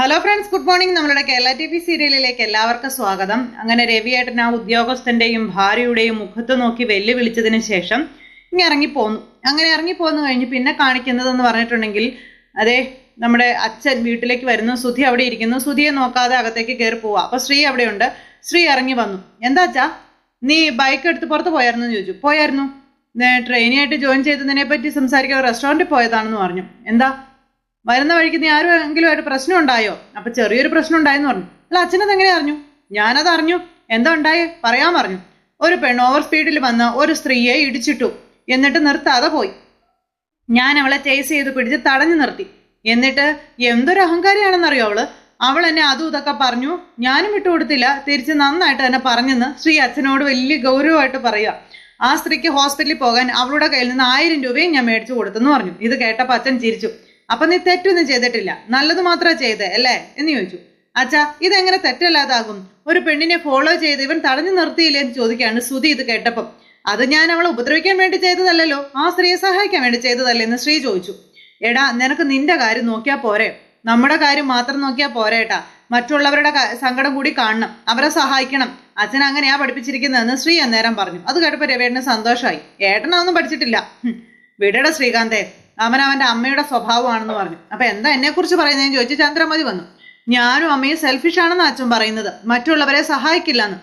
Hello friends good morning നമ്മളുടെ Kerala T V സീരിയലിലേക്ക് എല്ലാവർക്കും സ്വാഗതം. അങ്ങനെ രവിയേട്ടൻ ആ ഉദ്യോഗസ്ഥന്റെയും ഭാര്യയുടെയും മുഖത്ത് നോക്കി വെല്ലുവിളിച്ചതിന് ശേഷം ഇങ്ങനെ ഇറങ്ങിപ്പോന്നു അങ്ങനെ ഇറങ്ങിപ്പോന്നു കഴിഞ്ഞ് പിന്നെ കാണിക്കുന്നതെന്ന് പറഞ്ഞിട്ടുണ്ടെങ്കിൽ അതെ നമ്മുടെ അച്ഛൻ വീട്ടിലേക്ക് വരുന്നു സുധി അവിടെ ഇരിക്കുന്നു. സുധിയെ നോക്കാതെ അകത്തേക്ക് കയറി പോവാ. അപ്പൊ ശ്രീ അവിടെയുണ്ട്. ശ്രീ ഇറങ്ങി വന്നു. എന്താ അച്ഛാ? നീ ബൈക്ക് എടുത്ത് പുറത്ത് പോയായിരുന്നു? എന്ന് ചോദിച്ചു. പോയായിരുന്നു. ട്രെയിനായിട്ട് ജോയിൻ ചെയ്തതിനെ പറ്റി സംസാരിക്കാൻ റെസ്റ്റോറന്റിൽ പോയതാണെന്ന് പറഞ്ഞു. എന്താ? വരുന്ന വഴിക്ക് നീ ആരെങ്കിലും ആയിട്ട് പ്രശ്നം ഉണ്ടായോ? അപ്പൊ ചെറിയൊരു പ്രശ്നം ഉണ്ടായെന്ന് പറഞ്ഞു. അല്ല അച്ഛനത് എങ്ങനെ അറിഞ്ഞു? ഞാനത് അറിഞ്ഞു. എന്താ ഉണ്ടായേ? പറയാൻ പറഞ്ഞു. ഒരു പെണ്ണ് ഓവർ സ്പീഡിൽ വന്ന് ഒരു സ്ത്രീയെ ഇടിച്ചിട്ടു. എന്നിട്ട് നിർത്താതെ പോയി. ഞാൻ അവളെ ചേസ് ചെയ്ത് പിടിച്ച് തടഞ്ഞു നിർത്തി. എന്നിട്ട് എന്തൊരു അഹങ്കാരിയാണെന്നറിയോ അവൾ? അവൾ എന്നെ അതും ഇതൊക്കെ പറഞ്ഞു. ഞാനും വിട്ടുകൊടുത്തില്ല തിരിച്ച് നന്നായിട്ട് തന്നെ പറഞ്ഞെന്ന് ശ്രീ അച്ഛനോട് വലിയ ഗൗരവമായിട്ട് പറയുക. ആ സ്ത്രീക്ക് ഹോസ്പിറ്റലിൽ പോകാൻ അവളുടെ കയ്യിൽ നിന്ന് ആയിരം രൂപയും ഞാൻ മേടിച്ചു കൊടുത്തെന്ന് പറഞ്ഞു. ഇത് കേട്ടപ്പോൾ അച്ഛൻ ചിരിച്ചു. അപ്പൊ നീ തെറ്റൊന്നും ചെയ്തിട്ടില്ല. നല്ലത് മാത്രമേ ചെയ്തേ അല്ലേ? എന്ന് ചോദിച്ചു. അച്ഛാ ഇതെങ്ങനെ തെറ്റല്ലാതാകും? ഒരു പെണ്ണിനെ ഫോളോ ചെയ്ത് ഇവൻ തടഞ്ഞു നിർത്തിയില്ലേ എന്ന് ചോദിക്കുകയാണ് സുധി ഇത് കേട്ടപ്പം. അത് ഞാൻ അവളെ ഉപദ്രവിക്കാൻ വേണ്ടി ചെയ്തതല്ലല്ലോ. ആ സ്ത്രീയെ സഹായിക്കാൻ വേണ്ടി ചെയ്തതല്ലേ എന്ന് ശ്രീ ചോദിച്ചു. എടാ നിനക്ക് നിന്റെ കാര്യം നോക്കിയാൽ പോരെ. നമ്മുടെ കാര്യം മാത്രം നോക്കിയാൽ പോരേട്ടാ മറ്റുള്ളവരുടെ സങ്കടം കൂടി കാണണം. അവരെ സഹായിക്കണം. അച്ഛൻ അങ്ങനെയാ പഠിപ്പിച്ചിരിക്കുന്നതെന്ന് ശ്രീ അന്നേരം പറഞ്ഞു. അത് കേട്ടപ്പോ രവേട്ടന് സന്തോഷമായി ഏട്ടനൊന്നും പഠിച്ചിട്ടില്ല. വിടടാ ശ്രീകാന്തേ. അവൻ അവന്റെ അമ്മയുടെ സ്വഭാവമാണെന്ന് പറഞ്ഞു. അപ്പൊ എന്താ എന്നെക്കുറിച്ച് പറയുന്നതെന്ന് ചോദിച്ചു ചന്ദ്രമതി വന്നു. ഞാനും അമ്മയും സെൽഫിഷ് ആണെന്ന് അച്ഛൻ പറയുന്നത്. മറ്റുള്ളവരെ സഹായിക്കില്ലെന്ന്.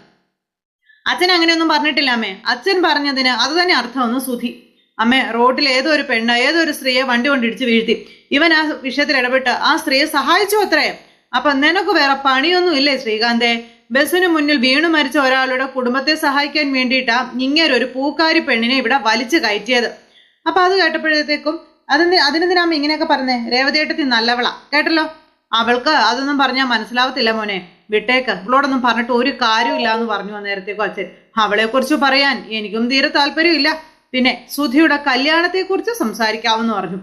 അച്ഛൻ അങ്ങനെയൊന്നും പറഞ്ഞിട്ടില്ല അമ്മേ. അച്ഛൻ പറഞ്ഞതിന് അത് തന്നെ അർത്ഥമൊന്നും സുധി. അമ്മേ റോഡിൽ ഏതോ ഒരു പെണ്ണ് ഏതോ ഒരു സ്ത്രീയെ വണ്ടി കൊണ്ടിടിച്ച് വീഴ്ത്തി. ഇവൻ ആ വിഷയത്തിൽ ഇടപെട്ട് ആ സ്ത്രീയെ സഹായിച്ചു അത്രേ. അപ്പൊ നിനക്ക് വേറെ പണിയൊന്നും ഇല്ലേ ശ്രീകാന്തേ? ബസ്സിന് മുന്നിൽ വീണു മരിച്ച ഒരാളുടെ കുടുംബത്തെ സഹായിക്കാൻ വേണ്ടിയിട്ടാ ഇങ്ങനൊരു പൂക്കാരി പെണ്ണിനെ ഇവിടെ വലിച്ചു കയറ്റിയത്. അപ്പൊ അത് കേട്ടപ്പോഴത്തേക്കും അതിന് അതിനെന്തിനാ ഇങ്ങനെയൊക്കെ പറഞ്ഞേ? രേവതിയേട്ടത്തി നല്ലവളാ. കേട്ടല്ലോ? അവൾക്ക് അതൊന്നും പറഞ്ഞാൽ മനസ്സിലാവത്തില്ല മോനെ. വിട്ടേക്ക്. ഇവളോടൊന്നും പറഞ്ഞിട്ട് ഒരു കാര്യമില്ല എന്ന് പറഞ്ഞു നേരത്തേക്കും അച്ഛൻ. അവളെ കുറിച്ച് പറയാൻ എനിക്കും തീരെ താല്പര്യമില്ല. പിന്നെ സുധിയുടെ കല്യാണത്തെ കുറിച്ച് സംസാരിക്കാമെന്ന് പറഞ്ഞു.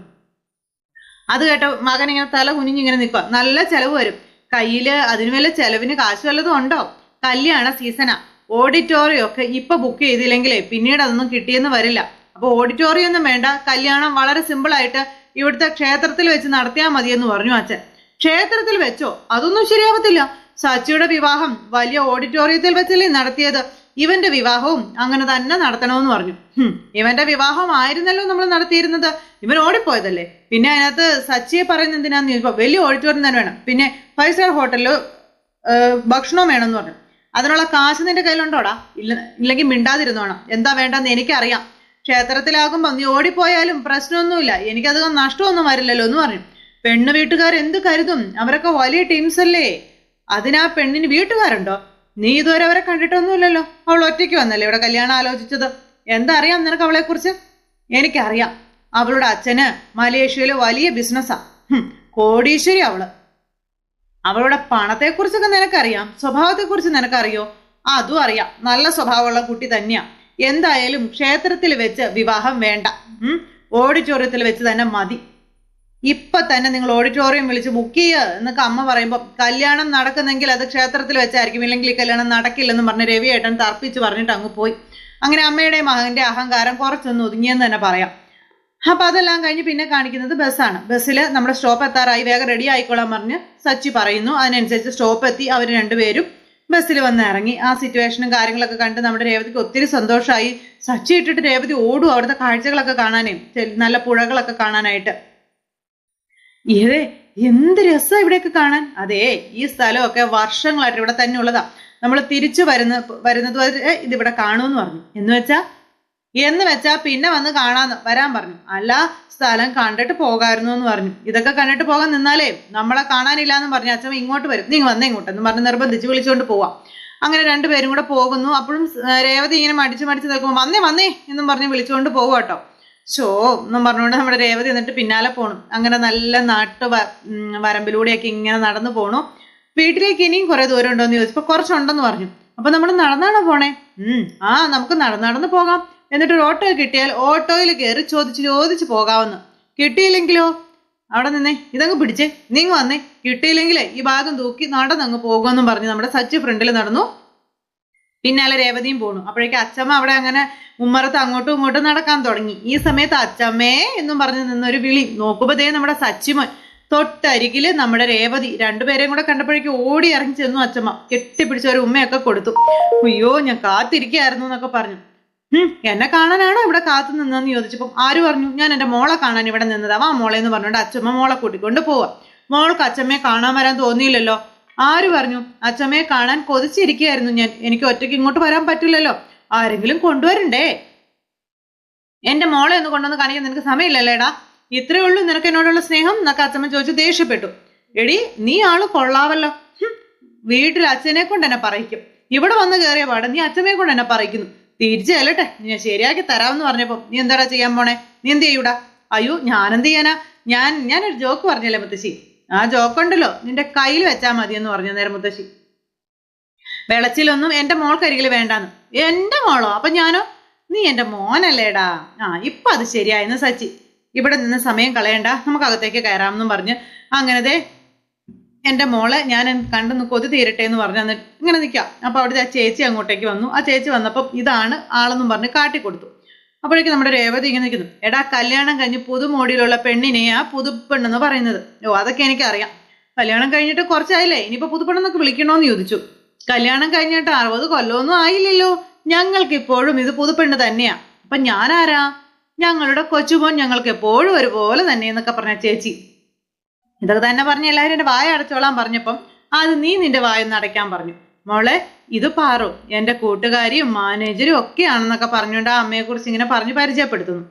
അത് കേട്ട മകൻ ഇങ്ങനെ തല കുനിഞ്ഞിങ്ങനെ നിൽക്കുക നല്ല ചെലവ് വരും. കയ്യിൽ അതിന് വല്ല ചെലവിന് കാശ് വല്ലതും ഉണ്ടോ? കല്യാണ സീസണാ. ഓഡിറ്റോറിയം ഒക്കെ ഇപ്പൊ ബുക്ക് ചെയ്തില്ലെങ്കിലേ പിന്നീട് അതൊന്നും കിട്ടിയെന്ന് വരില്ല. അപ്പൊ ഓഡിറ്റോറിയം ഒന്നും വേണ്ട. കല്യാണം വളരെ സിമ്പിൾ ആയിട്ട് ഇവിടുത്തെ ക്ഷേത്രത്തിൽ വെച്ച് നടത്തിയാൽ മതിയെന്ന് പറഞ്ഞു അച്ഛൻ. ക്ഷേത്രത്തിൽ വെച്ചോ? അതൊന്നും ശരിയാവത്തില്ല. സച്ചിയുടെ വിവാഹം വലിയ ഓഡിറ്റോറിയത്തിൽ വെച്ചല്ലേ നടത്തിയത്. ഇവന്റെ വിവാഹവും അങ്ങനെ തന്നെ നടത്തണമെന്ന് പറഞ്ഞു. ഇവന്റെ വിവാഹം ആയിരുന്നല്ലോ നമ്മൾ നടത്തിയിരുന്നത്. ഇവൻ ഓടിപ്പോയതല്ലേ? പിന്നെ അതിനകത്ത് സച്ചിയെ പറയുന്നത് എന്തിനാന്ന് ചോദിച്ചപ്പോ വലിയ ഓഡിറ്റോറിയം തന്നെ വേണം. പിന്നെ ഫൈവ് സ്റ്റാർ ഹോട്ടലിൽ ഭക്ഷണവും എന്ന് പറഞ്ഞു. അതിനുള്ള കാശ് നിന്റെ കയ്യിലുണ്ടോടാ? ഇല്ല ഇല്ലെങ്കിൽ മിണ്ടാതിരുന്നോണം. എന്താ വേണ്ടെന്ന് എനിക്കറിയാം. ക്ഷേത്രത്തിലാകുമ്പോൾ നീ ഓടിപ്പോയാലും പ്രശ്നമൊന്നുമില്ല. എനിക്കത് നഷ്ടമൊന്നും വരില്ലല്ലോ എന്ന് പറഞ്ഞു. പെണ്ണ് വീട്ടുകാർ എന്ത് കരുതും? അവരൊക്കെ വലിയ ടീംസ് അല്ലേ? അതിനാ പെണ്ണിന് വീട്ടുകാരുണ്ടോ? നീ ഇതുവരെ അവരെ കണ്ടിട്ടൊന്നുമില്ലല്ലോ. അവൾ ഒറ്റയ്ക്ക് വന്നല്ലേ ഇവിടെ കല്യാണം ആലോചിച്ചത്? എന്തറിയാം നിനക്ക് അവളെ കുറിച്ച് എനിക്കറിയാം. അവളുടെ അച്ഛന് മലേഷ്യയിലെ വലിയ ബിസിനസ്സാ കോടീശ്വരി അവൾ. അവളുടെ പണത്തെക്കുറിച്ചൊക്കെ നിനക്കറിയാം? സ്വഭാവത്തെക്കുറിച്ച് നിനക്കറിയോ? അതും അറിയാം. നല്ല സ്വഭാവമുള്ള കുട്ടി തന്നെയാ. എന്തായാലും ക്ഷേത്രത്തിൽ വെച്ച് വിവാഹം വേണ്ട. ഓഡിറ്റോറിയത്തിൽ വെച്ച് തന്നെ മതി. ഇപ്പൊ തന്നെ നിങ്ങൾ ഓഡിറ്റോറിയം വിളിച്ച് ബുക്ക് ചെയ്യുക എന്നൊക്കെ അമ്മ പറയുമ്പോൾ കല്യാണം നടക്കുന്നെങ്കിൽ അത് ക്ഷേത്രത്തിൽ വെച്ചായിരിക്കും. ഇല്ലെങ്കിൽ ഈ കല്യാണം നടക്കില്ലെന്ന് പറഞ്ഞ് ഏട്ടൻ തർപ്പിച്ച് പറഞ്ഞിട്ട് അങ്ങ് പോയി. അങ്ങനെ അമ്മയുടെ മകന്റെ അഹങ്കാരം കുറച്ചൊന്ന് ഒതുങ്ങിയെന്ന് തന്നെ പറയാം. അപ്പൊ അതെല്ലാം കഴിഞ്ഞ് പിന്നെ കാണിക്കുന്നത് ബസ്സാണ്. ബസ്സിൽ നമ്മുടെ സ്റ്റോപ്പ് എത്താറായി. വേഗം റെഡി ആയിക്കോളാൻ പറഞ്ഞ് സച്ചി പറയുന്നു. അതിനനുസരിച്ച് സ്റ്റോപ്പ് എത്തി. അവർ രണ്ടുപേരും ബസ്സിൽ വന്ന് ഇറങ്ങി. ആ സിറ്റുവേഷനും കാര്യങ്ങളൊക്കെ കണ്ട് നമ്മുടെ രേവതിക്ക് ഒത്തിരി സന്തോഷമായി സച്ചി ഇട്ടിട്ട് രേവതി ഓടും അവിടുത്തെ കാഴ്ചകളൊക്കെ കാണാനേ. നല്ല പുഴകളൊക്കെ കാണാനായിട്ട്. ഏതേ എന്ത് രസം ഇവിടെയൊക്കെ കാണാൻ. അതെ ഈ സ്ഥലമൊക്കെ വർഷങ്ങളായിട്ട് ഇവിടെ തന്നെ ഉള്ളതാ നമ്മൾ തിരിച്ചു വരുന്ന വരുന്നത് വരെ ഇതിവിടെ കാണുമെന്ന് പറഞ്ഞു. എന്ന് വെച്ചാ എന്ന് വെച്ചാൽ പിന്നെ വന്ന് കാണാന്ന് വരാൻ പറഞ്ഞു. അല്ല സ്ഥലം കണ്ടിട്ട് പോകായിരുന്നു എന്ന് പറഞ്ഞു. ഇതൊക്കെ കണ്ടിട്ട് പോകാൻ നിന്നാലേ നമ്മളെ കാണാനില്ല എന്ന് പറഞ്ഞു. അച്ഛൻ ഇങ്ങോട്ട് വരും. നിങ്ങൾ വന്നേ ഇങ്ങോട്ട് എന്ന് പറഞ്ഞ് നിർബന്ധിച്ച് വിളിച്ചുകൊണ്ട് പോവാം. അങ്ങനെ രണ്ടുപേരും കൂടെ പോകുന്നു. അപ്പോഴും രേവതി ഇങ്ങനെ മടിച്ച് മടിച്ച് നിൽക്കുമ്പോൾ വന്നേ വന്നേ എന്നും പറഞ്ഞ് വിളിച്ചുകൊണ്ട് പോകും കേട്ടോ ഷോ എന്നും പറഞ്ഞുകൊണ്ട് നമ്മുടെ രേവതി എന്നിട്ട് പിന്നാലെ പോണു. അങ്ങനെ നല്ല നാട്ടു വരമ്പിലൂടെയൊക്കെ ഇങ്ങനെ നടന്നു പോണു. വീട്ടിലേക്ക് ഇനിയും കുറേ ദൂരം ഉണ്ടോ എന്ന് ചോദിച്ചപ്പോ കുറച്ചുണ്ടെന്ന് പറഞ്ഞു. അപ്പൊ നമ്മൾ നടന്നാണോ പോണേ? ആ നമുക്ക് നടന്ന് നടന്ന് പോകാം. എന്നിട്ട് ഒരു ഓട്ടോ കിട്ടിയാൽ ഓട്ടോയിൽ കയറി ചോദിച്ച് ചോദിച്ച് പോകാമെന്ന് കിട്ടിയില്ലെങ്കിലോ? അവിടെ നിന്നേ ഇതങ്ങ് പിടിച്ചേ. നീങ്ങ് വന്നേ. കിട്ടിയില്ലെങ്കിലേ ഈ ഭാഗം തൂക്കി നടന്നങ്ങ് പോകുമെന്നും പറഞ്ഞ് നമ്മുടെ സച്ച് ഫ്രണ്ടിൽ നടന്നു. പിന്നാലെ രേവതിയും പോണു. അപ്പോഴേക്കും അച്ചമ്മ അവിടെ അങ്ങനെ ഉമ്മറത്ത് അങ്ങോട്ടും ഇങ്ങോട്ടും നടക്കാൻ തുടങ്ങി. ഈ സമയത്ത് അച്ചമ്മേ എന്നും പറഞ്ഞ് നിന്നൊരു വിളി. നോക്കുമ്പോ ദേ നമ്മുടെ സച്ചിമൻ തൊട്ടരികിൽ നമ്മുടെ രേവതി. രണ്ടുപേരെയും കൂടെ കണ്ടപ്പോഴേക്കും ഓടി ഇറങ്ങി ചെന്നു അച്ചമ്മ. കെട്ടിപ്പിടിച്ച ഒരു ഉമ്മയൊക്കെ കൊടുത്തു. അയ്യോ ഞാൻ കാത്തിരിക്കായിരുന്നു എന്നൊക്കെ പറഞ്ഞു. എന്നെ കാണാനാണോ ഇവിടെ കാത്തു നിന്നതെന്ന് ചോദിച്ചപ്പോൾ ആര് പറഞ്ഞു? ഞാൻ എന്റെ മോളെ കാണാൻ ഇവിടെ നിന്നതാ. വാ മോളെ എന്ന് പറഞ്ഞുകൊണ്ട് അച്ഛമ്മ മോളെ കൂട്ടിക്കൊണ്ട് പോവാ. മോൾക്ക് അച്ഛമ്മയെ കാണാൻ വരാൻ തോന്നിയില്ലല്ലോ. ആര് പറഞ്ഞു? അച്ഛമ്മയെ കാണാൻ കൊതിച്ചിരിക്കുകയായിരുന്നു ഞാൻ. എനിക്ക് ഒറ്റയ്ക്ക് ഇങ്ങോട്ട് വരാൻ പറ്റില്ലല്ലോ. ആരെങ്കിലും കൊണ്ടുവരണ്ടേ? എന്റെ മോളെ ഒന്ന് കൊണ്ടുവന്ന് കാണിക്കാൻ നിനക്ക് സമയമില്ലല്ലേടാ ഇത്രേ ഉള്ളൂ നിനക്ക് എന്നോടുള്ള സ്നേഹം എന്നൊക്കെ അച്ഛമ്മ ചോദിച്ചു ദേഷ്യപ്പെട്ടു. എടി നീ ആൾ കൊള്ളാവല്ലോ. വീട്ടിൽ അച്ഛനെ കൊണ്ട് എന്നെ പറയിക്കും. ഇവിടെ വന്ന് കയറിയ പാടെ നീ അച്ഛമ്മയെ കൊണ്ട് എന്നെ പറയിക്കുന്നു. തിരിച്ചു ചെല്ലട്ടെ. ഞാൻ ശരിയാക്കി തരാമെന്ന് പറഞ്ഞപ്പോ നീ എന്താടാ ചെയ്യാൻ പോണേ? നീ എന്ത് ചെയ്യൂടാ? അയ്യോ ഞാനെന്ത് ചെയ്യാനാ? ഞാൻ ഞാനൊരു ജോക്ക് പറഞ്ഞല്ലേ മുത്തശ്ശി? ആ ജോക്ക് ഉണ്ടല്ലോ നിന്റെ കയ്യിൽ വെച്ചാ മതി എന്ന് പറഞ്ഞു നേരം മുത്തശ്ശി. വെളച്ചിലൊന്നും എന്റെ മോൾക്കരികിൽ വേണ്ടാന്ന്. എന്റെ മോളോ? അപ്പൊ ഞാനോ? നീ എന്റെ മോനല്ലേടാ. ആ ഇപ്പൊ അത് ശരിയായെന്ന് സച്ചി. ഇവിടെ നിന്ന് സമയം കളയണ്ട. നമുക്ക് അകത്തേക്ക് കയറാമെന്നും പറഞ്ഞ്. അങ്ങനത്തെ എന്റെ മോളെ ഞാൻ കണ്ടു കൊതി തീരട്ടെ എന്ന് പറഞ്ഞു എന്നിട്ട് ഇങ്ങനെ നിൽക്കാം അപ്പോൾ അവിടുത്തെ ആ ചേച്ചി അങ്ങോട്ടേക്ക് വന്നു. ആ ചേച്ചി വന്നപ്പോൾ ഇതാണ് ആളെന്നും പറഞ്ഞ് കാട്ടിക്കൊടുത്തു അപ്പോഴേക്കും നമ്മുടെ രേവതി ഇങ്ങനെ നിൽക്കുന്നു എടാ കല്യാണം കഴിഞ്ഞ് പുതുമോടിയിലുള്ള പെണ്ണിനെ ആ പുതുപ്പെണ്ണെന്ന് പറയുന്നത്. ഓ അതൊക്കെ എനിക്കറിയാം. കല്യാണം കഴിഞ്ഞിട്ട് കുറച്ചായില്ലേ? ഇനിയിപ്പോൾ പുതുപ്പെണ്ണെന്നൊക്കെ വിളിക്കണോന്ന് ചോദിച്ചു. കല്യാണം കഴിഞ്ഞിട്ട് അറുപത് കൊല്ലമൊന്നും ആയില്ലല്ലോ. ഞങ്ങൾക്ക് ഇപ്പോഴും ഇത് പുതുപ്പെണ്ണ് തന്നെയാ. അപ്പം ഞാനാരാ? ഞങ്ങളുടെ കൊച്ചുമോൻ ഞങ്ങൾക്ക് എപ്പോഴും ഒരുപോലെ തന്നെ എന്നൊക്കെ പറഞ്ഞ ചേച്ചി. ഇതൊക്കെ തന്നെ പറഞ്ഞ് എല്ലാവരും എന്റെ വായ അടച്ചോളാൻ പറഞ്ഞപ്പം അത് നീ നിന്റെ വായൊന്ന് അടയ്ക്കാൻ പറഞ്ഞു. മോളെ ഇത് പാറു. എന്റെ കൂട്ടുകാരിയും മാനേജരും ഒക്കെയാണെന്നൊക്കെ പറഞ്ഞുകൊണ്ട് ആ അമ്മയെ കുറിച്ച് ഇങ്ങനെ പറഞ്ഞ് പരിചയപ്പെടുത്തുന്നു.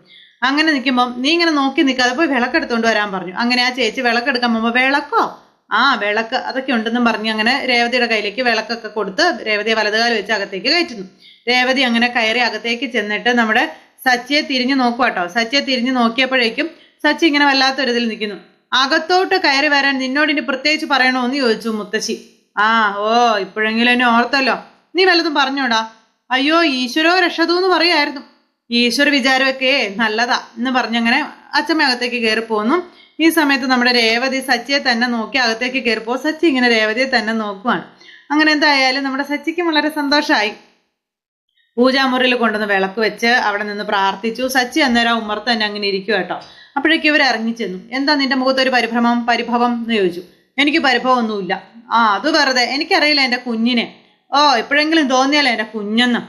അങ്ങനെ നിൽക്കുമ്പം നീ ഇങ്ങനെ നോക്കി നിൽക്കാതെ പോയി വിളക്കെടുത്തോണ്ട് വരാൻ പറഞ്ഞു. അങ്ങനെ ആ ചേച്ചി വിളക്കെടുക്കാൻ പോകുമ്പോൾ വിളക്കോ? ആ വിളക്ക് അതൊക്കെ ഉണ്ടെന്നും പറഞ്ഞ് അങ്ങനെ രേവതിയുടെ കയ്യിലേക്ക് വിളക്കൊക്കെ കൊടുത്ത് രേവതിയെ വലതുകാലം വെച്ച് അകത്തേക്ക് കയറ്റുന്നു. രേവതി അങ്ങനെ കയറി അകത്തേക്ക് ചെന്നിട്ട് നമ്മുടെ സച്ചിയെ തിരിഞ്ഞു നോക്കുവാട്ടോ. സച്ചിയെ തിരിഞ്ഞു നോക്കിയപ്പോഴേക്കും സച്ചി ഇങ്ങനെ വല്ലാത്തൊരിതിൽ നിൽക്കുന്നു. അകത്തോട്ട് കയറി വരാൻ നിന്നോട് ഇനി പ്രത്യേകിച്ച് പറയണോ എന്ന് ചോദിച്ചു മുത്തശ്ശി. ആ ഓ ഇപ്പോഴെങ്കിലും എന്നെ ഓർത്തല്ലോ. നീ വല്ലതും പറഞ്ഞോടാ? അയ്യോ ഈശ്വരോ രക്ഷതു എന്ന് പറയായിരുന്നു. ഈശ്വര വിചാരമൊക്കെ നല്ലതാ എന്ന് പറഞ്ഞങ്ങനെ അച്ഛമ്മ അകത്തേക്ക് കയറി പോന്നു ഈ സമയത്ത് നമ്മുടെ രേവതി സച്ചിയെ തന്നെ നോക്കി അകത്തേക്ക് കയറിപ്പോ സച്ചി ഇങ്ങനെ രേവതിയെ തന്നെ നോക്കുവാണ്. അങ്ങനെ എന്തായാലും നമ്മുടെ സച്ചിക്കും വളരെ സന്തോഷമായി പൂജാമുറിയിൽ കൊണ്ടുവന്ന് വിളക്ക് വെച്ച് അവിടെ നിന്ന് പ്രാർത്ഥിച്ചു. സച്ചി അന്നേരം ഉമ്മർത്ത് തന്നെ അങ്ങനെ ഇരിക്കും കേട്ടോ. അപ്പോഴേക്കും ഇവർ ഇറങ്ങിച്ചെന്നു. എന്താ നിന്റെ മുഖത്ത് ഒരു പരിഭ്രമം പരിഭവം? എന്ന് ചോദിച്ചു. എനിക്ക് പരിഭവമൊന്നുമില്ല. ആ അത് വെറുതെ. എനിക്കറിയില്ല എന്റെ കുഞ്ഞിനെ. ഓ ഇപ്പോഴെങ്കിലും തോന്നിയാലോ എന്റെ കുഞ്ഞെന്ന്?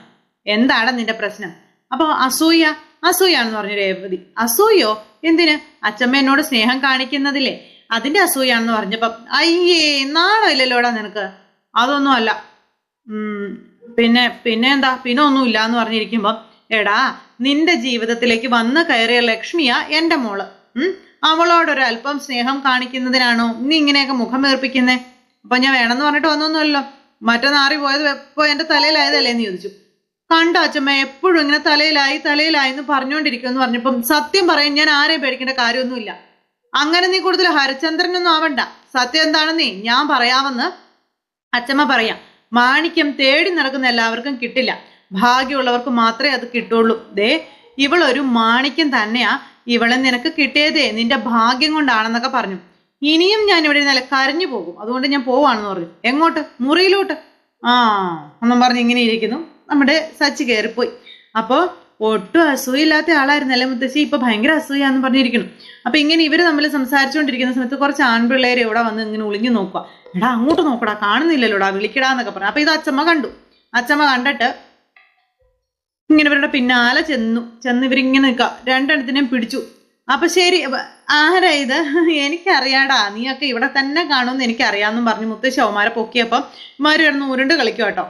എന്താണ് നിന്റെ പ്രശ്നം? അപ്പോൾ അസൂയ അസൂയാണെന്ന് പറഞ്ഞു രേവതി. അസൂയോ? എന്തിന്? അച്ഛമ്മ എന്നോട് സ്നേഹം കാണിക്കുന്നതില്ലേ? അതിന്റെ അസൂയാണെന്ന് പറഞ്ഞപ്പം അയ്യേ നാണോ ഇല്ലല്ലോടാ നിനക്ക്. അതൊന്നും അല്ല പിന്നെ പിന്നെ എന്താ? പിന്നെ ഒന്നുമില്ല എന്ന് പറഞ്ഞിരിക്കുമ്പോ എടാ നിന്റെ ജീവിതത്തിലേക്ക് വന്ന് കയറിയ ലക്ഷ്മിയ എന്റെ മോൾ. ഉം? അവളോടൊരു അല്പം സ്നേഹം കാണിക്കുന്നതിനാണോ നീ ഇങ്ങനെയൊക്കെ മുഖം വീർപ്പിക്കുന്നേ? അപ്പൊ ഞാൻ വേണമെന്ന് പറഞ്ഞിട്ട് വന്നൊന്നുമല്ലോ. മറ്റന്നാറി പോയത് എപ്പോ എന്റെ തലയിലായതല്ലേ എന്ന് ചോദിച്ചു. കണ്ടോ അച്ഛമ്മ എപ്പോഴും ഇങ്ങനെ തലയിലായി തലയിലായി എന്ന് പറഞ്ഞുകൊണ്ടിരിക്കുമെന്ന് പറഞ്ഞപ്പം സത്യം പറയാൻ ഞാൻ ആരെയും പേടിക്കേണ്ട കാര്യമൊന്നുമില്ല. അങ്ങനെ നീ കൂടുതൽ ഹരിചന്ദ്രനൊന്നും ആവണ്ട. സത്യം എന്താണെന്നേ ഞാൻ പറയാമെന്ന് അച്ഛമ്മ പറയാം. മാണിക്യം തേടി നടക്കുന്ന എല്ലാവർക്കും കിട്ടില്ല. ഭാഗ്യമുള്ളവർക്ക് മാത്രമേ അത് കിട്ടുള്ളൂ. ദേ ഇവളൊരു മാണിക്യം തന്നെയാ. ഇവളെ നിനക്ക് കിട്ടിയതേ നിന്റെ ഭാഗ്യം കൊണ്ടാണെന്നൊക്കെ പറഞ്ഞു. ഇനിയും ഞാൻ ഇവിടെ നില കരഞ്ഞു പോകും. അതുകൊണ്ട് ഞാൻ പോവാണെന്ന് പറഞ്ഞു. എങ്ങോട്ട്? മുറിയിലോട്ട്. ആ ഒന്നും പറഞ്ഞ് ഇങ്ങനെ ഇരിക്കുന്നു. നമ്മുടെ സച്ചി കയറിപ്പോയി. അപ്പോ ഒട്ടും അസൂയില്ലാത്ത ആളായിരുന്നല്ലേ മുത്തശ്ശി? ഇപ്പൊ ഭയങ്കര അസൂയാന്ന് പറഞ്ഞിരിക്കുന്നു. അപ്പൊ ഇങ്ങനെ ഇവർ തമ്മിൽ സംസാരിച്ചുകൊണ്ടിരിക്കുന്ന സമയത്ത് കുറച്ച് ആൺപിള്ളേരെ ഇവിടെ വന്ന് ഇങ്ങനെ ഒളിഞ്ഞു നോക്കുക എടാ അങ്ങോട്ട് നോക്കടാ. കാണുന്നില്ലല്ലോടാ. വിളിക്കടാന്നൊക്കെ പറഞ്ഞു. അപ്പൊ ഇത് അച്ചമ്മ കണ്ടു. അച്ചമ്മ കണ്ടിട്ട് ഇങ്ങനെ ഇവരുടെ പിന്നാലെ ചെന്നു. ചെന്ന് ഇവരിങ്ങനെ നിൽക്കുക രണ്ടെണ്ണത്തിനെയും പിടിച്ചു. അപ്പൊ ശരി ആരാ ഇത്? എനിക്കറിയാടാ. നീയൊക്കെ ഇവിടെ തന്നെ കാണുമെന്ന് എനിക്കറിയാമെന്നും പറഞ്ഞു മുത്തശ്ശി അവന്മാരെ പൊക്കിയപ്പം ഇമാര് കിടന്ന് ഉരുണ്ട് കളിക്കും കേട്ടോ.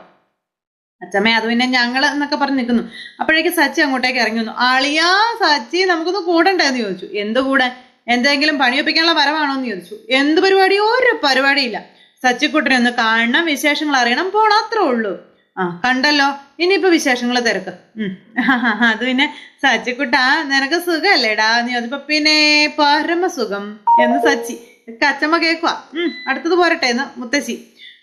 അച്ഛമ്മേ അത് പിന്നെ ഞങ്ങൾ എന്നൊക്കെ പറഞ്ഞ് നിൽക്കുന്നു അപ്പോഴേക്ക് സച്ചി അങ്ങോട്ടേക്ക് ഇറങ്ങി വന്നു. ആളിയാ സച്ചി നമുക്കൊന്ന് കൂടണ്ടെന്ന് ചോദിച്ചു. എന്ത് കൂടെ? എന്തെങ്കിലും പണിയൊപ്പിക്കാനുള്ള വരവാണോ എന്ന് ചോദിച്ചു. എന്ത് പരിപാടി? ഒരു പരിപാടിയില്ല. സച്ചിക്കുട്ടനെ ഒന്ന് കാണണം വിശേഷങ്ങൾ അറിയണം. പോണം അത്രേ ഉള്ളൂ. ആ കണ്ടല്ലോ. ഇനിയിപ്പോ വിശേഷങ്ങൾ തിരക്ക്. അത് പിന്നെ സച്ചിക്കുട്ടാ നിനക്ക് സുഖല്ലേടാ നീ അതിപ്പോ പിന്നെ പരമസുഖം എന്ന് സച്ചി. അച്ഛമ്മ കേക്കുവാ. ഉം അടുത്തത് പോരട്ടെ എന്ന് മുത്തശ്ശി.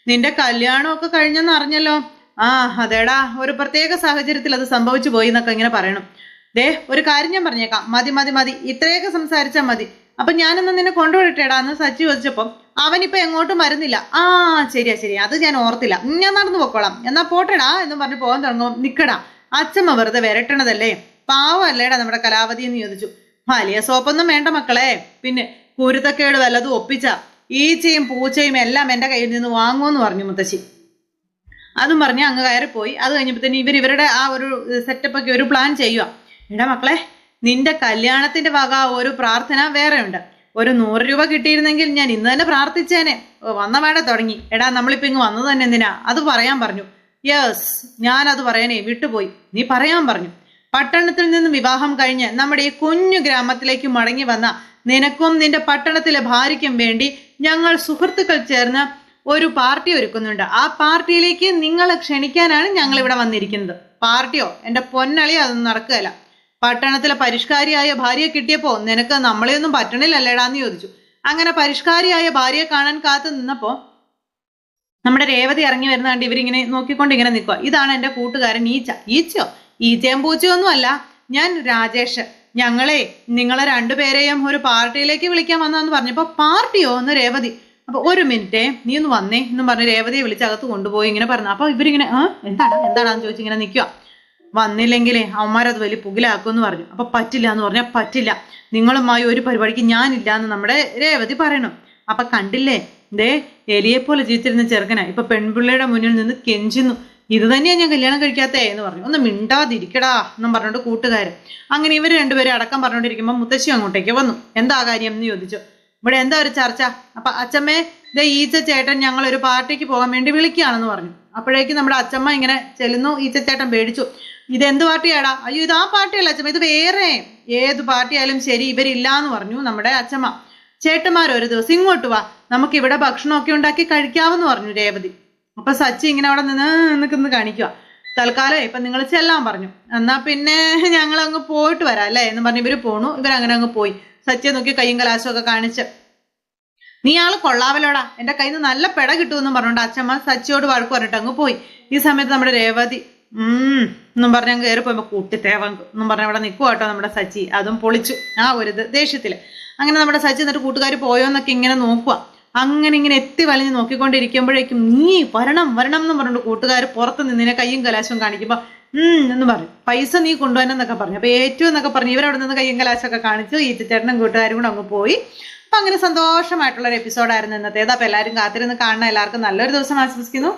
നിന്റെ കല്യാണമൊക്കെ കഴിഞ്ഞെന്ന് അറിഞ്ഞല്ലോ. ആ അതേടാ. ഒരു പ്രത്യേക സാഹചര്യത്തിൽ അത് സംഭവിച്ചു പോയി എന്നൊക്കെ ഇങ്ങനെ പറയണം. ദേ ഒരു കാര്യം ഞാൻ പറഞ്ഞേക്കാം. മതി മതി മതി. ഇത്രയൊക്കെ സംസാരിച്ചാൽ മതി. അപ്പൊ ഞാനൊന്ന് നിന്നെ കൊണ്ടുപോയിട്ടേടാ എന്ന് സച്ചി ചോദിച്ചപ്പം. അവനിപ്പൊ എങ്ങോട്ടും വരുന്നില്ല. ആ ശരിയാ ശരി അത് ഞാൻ ഓർത്തില്ല. ഞാൻ നടന്നു പോക്കോളാം. എന്നാ പോട്ടടാ എന്ന് പറഞ്ഞ് പോകാൻ തുടങ്ങും നിക്കടാ. അച്ഛമ്മ വെറുതെ വരട്ടണതല്ലേ? പാവല്ലേടാ നമ്മുടെ കലാവതി എന്ന് ചോദിച്ചു. വലിയ സോപ്പൊന്നും വേണ്ട മക്കളെ. പിന്നെ കുരുത്തക്കേട് വല്ലതും ഒപ്പിച്ച ഈച്ചയും പൂച്ചയും എല്ലാം എന്റെ കയ്യിൽ നിന്ന് വാങ്ങുമെന്ന് പറഞ്ഞു മുത്തശ്ശി. അതും പറഞ്ഞ് അങ്ങ് കയറിപ്പോയി. അത് കഴിഞ്ഞപ്പോഴത്തേന് ഇവർ ഇവരുടെ ആ ഒരു സെറ്റപ്പ് ഒക്കെ ഒരു പ്ലാൻ ചെയ്യുക എടാ മക്കളെ നിന്റെ കല്യാണത്തിന്റെ വക ഒരു പ്രാർത്ഥന വേറെ ഉണ്ട് ഒരു നൂറ് രൂപ കിട്ടിയിരുന്നെങ്കിൽ ഞാൻ ഇന്ന് തന്നെ പ്രാർത്ഥിച്ചേനെ. വന്ന വേണ്ട തുടങ്ങി. എടാ നമ്മളിപ്പോ ഇങ്ങ് വന്നത് തന്നെ എന്തിനാ? അത് പറയാൻ പറഞ്ഞു. യെസ് ഞാൻ അത് പറയാനേ വിട്ടുപോയി. നീ പറയാൻ പറഞ്ഞു. പട്ടണത്തിൽ നിന്ന് വിവാഹം കഴിഞ്ഞ് നമ്മുടെ ഈ കുഞ്ഞു ഗ്രാമത്തിലേക്ക് മടങ്ങി വന്ന നിനക്കും നിന്റെ പട്ടണത്തിലെ ഭാര്യയ്ക്കും വേണ്ടി ഞങ്ങൾ സുഹൃത്തുക്കൾ ചേർന്ന് ഒരു പാർട്ടി ഒരുക്കുന്നുണ്ട്. ആ പാർട്ടിയിലേക്ക് നിങ്ങളെ ക്ഷണിക്കാനാണ് ഞങ്ങൾ ഇവിടെ വന്നിരിക്കുന്നത്. പാർട്ടിയോ? എന്റെ പൊന്നളി അതൊന്നും നടക്കുകയല്ല. പട്ടണത്തിലെ പരിഷ്കാരിയായ ഭാര്യയെ കിട്ടിയപ്പോ നിനക്ക് നമ്മളെയൊന്നും പറ്റണില്ലല്ലേടാന്ന് ചോദിച്ചു. അങ്ങനെ പരിഷ്കാരിയായ ഭാര്യയെ കാണാൻ കാത്തു നിന്നപ്പോ നമ്മുടെ രേവതി ഇറങ്ങി വരുന്ന കണ്ട് ഇവരിങ്ങനെ നോക്കിക്കൊണ്ട് ഇങ്ങനെ നിൽക്കുക ഇതാണ് എന്റെ കൂട്ടുകാരൻ ഈച്ച. ഈച്ചയോ? ഈച്ചയും പൂച്ചയൊന്നും അല്ല. ഞാൻ രാജേഷ്. ഞങ്ങളെ നിങ്ങളെ രണ്ടുപേരെയും ഒരു പാർട്ടിയിലേക്ക് വിളിക്കാൻ വന്നതെന്ന് പറഞ്ഞപ്പോ പാർട്ടിയോ എന്ന് രേവതി. അപ്പൊ ഒരു മിനിറ്റ് നീ ഒന്ന് വന്നേ എന്നും പറഞ്ഞ് രേവതിയെ വിളിച്ച് അകത്ത് കൊണ്ടുപോയി ഇങ്ങനെ പറഞ്ഞു. അപ്പൊ ഇവരിങ്ങനെ ആ എന്താണ് എന്താണെന്ന് ചോദിച്ചിങ്ങനെ നിൽക്കുക വന്നില്ലെങ്കിലേ അവന്മാരത് വലിയ പുകിലാക്കുമെന്ന് പറഞ്ഞു. അപ്പൊ പറ്റില്ല എന്ന് പറഞ്ഞാൽ പറ്റില്ല. നിങ്ങളുമായി ഒരു പരിപാടിക്ക് ഞാനില്ല എന്ന് നമ്മുടെ രേവതി പറയണം. അപ്പൊ കണ്ടില്ലേ? ദേ എലിയെ പോലെ ജീവിച്ചിരുന്ന ചെറുക്കനാ. ഇപ്പൊ പെൺപിള്ളയുടെ മുന്നിൽ നിന്ന് കെഞ്ചുന്നു. ഇത് തന്നെയാ ഞാൻ കല്യാണം കഴിക്കാത്തേ എന്ന് പറഞ്ഞു. ഒന്ന് മിണ്ടാതിരിക്കടാ എന്നും പറഞ്ഞോണ്ട് കൂട്ടുകാരൻ. അങ്ങനെ ഇവർ രണ്ടുപേരും അടക്കം പറഞ്ഞുകൊണ്ടിരിക്കുമ്പോൾ മുത്തശ്ശി അങ്ങോട്ടേക്ക് വന്നു. എന്താ കാര്യം എന്ന് ചോദിച്ചു. ഇവിടെ എന്താ ഒരു ചർച്ച? അപ്പൊ അച്ചമ്മേ ദേ ഈച്ച ചേട്ടൻ ഞങ്ങൾ ഒരു പാർട്ടിക്ക് പോകാൻ വേണ്ടി വിളിക്കുകയാണെന്ന് പറഞ്ഞു. അപ്പോഴേക്കും നമ്മുടെ അച്ചമ്മ ഇങ്ങനെ ചെല്ലുന്നു. ഈച്ച ചേട്ടൻ പേടിച്ചു. ഇത് എന്ത് പാർട്ടിയാടാ? അയ്യോ ഇത് ആ പാർട്ടിയല്ല അച്ഛമ്മ ഇത് വേറെ. ഏത് പാർട്ടിയായാലും ശരി ഇവരില്ല എന്ന് പറഞ്ഞു നമ്മുടെ അച്ഛമ്മ ചേട്ടന്മാർ ഒരു ദിവസം ഇങ്ങോട്ട് വാ നമുക്ക് ഇവിടെ ഭക്ഷണമൊക്കെ ഉണ്ടാക്കി കഴിക്കാമെന്ന് പറഞ്ഞു രേവതി. അപ്പൊ സച്ചി ഇങ്ങനെ അവിടെ നിന്ന് നിൽക്കുന്നു കാണിക്കുക തൽക്കാലം ഇപ്പൊ നിങ്ങൾ ചെല്ലാൻ പറഞ്ഞു. എന്നാ പിന്നെ ഞങ്ങൾ അങ്ങ് പോയിട്ട് വരാം അല്ലേ എന്ന് പറഞ്ഞ് ഇവർ പോണു. ഇവരങ്ങനെ അങ്ങ് പോയി. സച്ചിയെ നോക്കി കയ്യും കലാശവും ഒക്കെ കാണിച്ച്. നീ ആൾ കൊള്ളാവലോടാ എന്റെ കയ്യിൽ നിന്ന് നല്ല പെട കിട്ടുമെന്നും പറഞ്ഞോണ്ട് അച്ഛമ്മ സച്ചിയോട് വഴക്ക് പറഞ്ഞിട്ട് അങ്ങ് പോയി. ഈ സമയത്ത് നമ്മുടെ രേവതി എന്നും പറഞ്ഞ് കയറി പോയപ്പോ കൂട്ടിത്തേവൻ എന്നും പറഞ്ഞ അവിടെ നിൽക്കുക കേട്ടോ നമ്മുടെ സച്ചി. അതും പൊളിച്ചു. ആ ഒരു ഇത് ദേഷ്യത്തിൽ. അങ്ങനെ നമ്മുടെ സച്ചി എന്നിട്ട് കൂട്ടുകാർ പോയോ എന്നൊക്കെ ഇങ്ങനെ നോക്കുക അങ്ങനെ ഇങ്ങനെ എത്തി വലിഞ്ഞ് നോക്കിക്കൊണ്ടിരിക്കുമ്പോഴേക്കും നീ വരണം വരണം എന്ന് പറഞ്ഞിട്ട് കൂട്ടുകാർ പുറത്ത് നിന്നിനെ കയ്യും കലാശവും കാണിക്കുമ്പോൾ എന്ന് പറഞ്ഞു. പൈസ നീ കൊണ്ടുവന്നെന്നൊക്കെ പറഞ്ഞു. അപ്പൊ ഏറ്റവും എന്നൊക്കെ പറഞ്ഞു. ഇവരവിടെ നിന്ന് കയ്യും കലാശമൊക്കെ കാണിച്ചു. ഈ ചേട്ടനും കൂട്ടുകാരും കൂടെ അങ്ങ് പോയി. അപ്പൊ അങ്ങനെ സന്തോഷമായിട്ടുള്ള ഒരു എപ്പിസോഡായിരുന്നു ഇന്നത്തേത് അപ്പൊ എല്ലാവരും കാത്തിരുന്ന് കാണുന്ന എല്ലാവർക്കും നല്ലൊരു ദിവസം ആശംസിക്കുന്നു.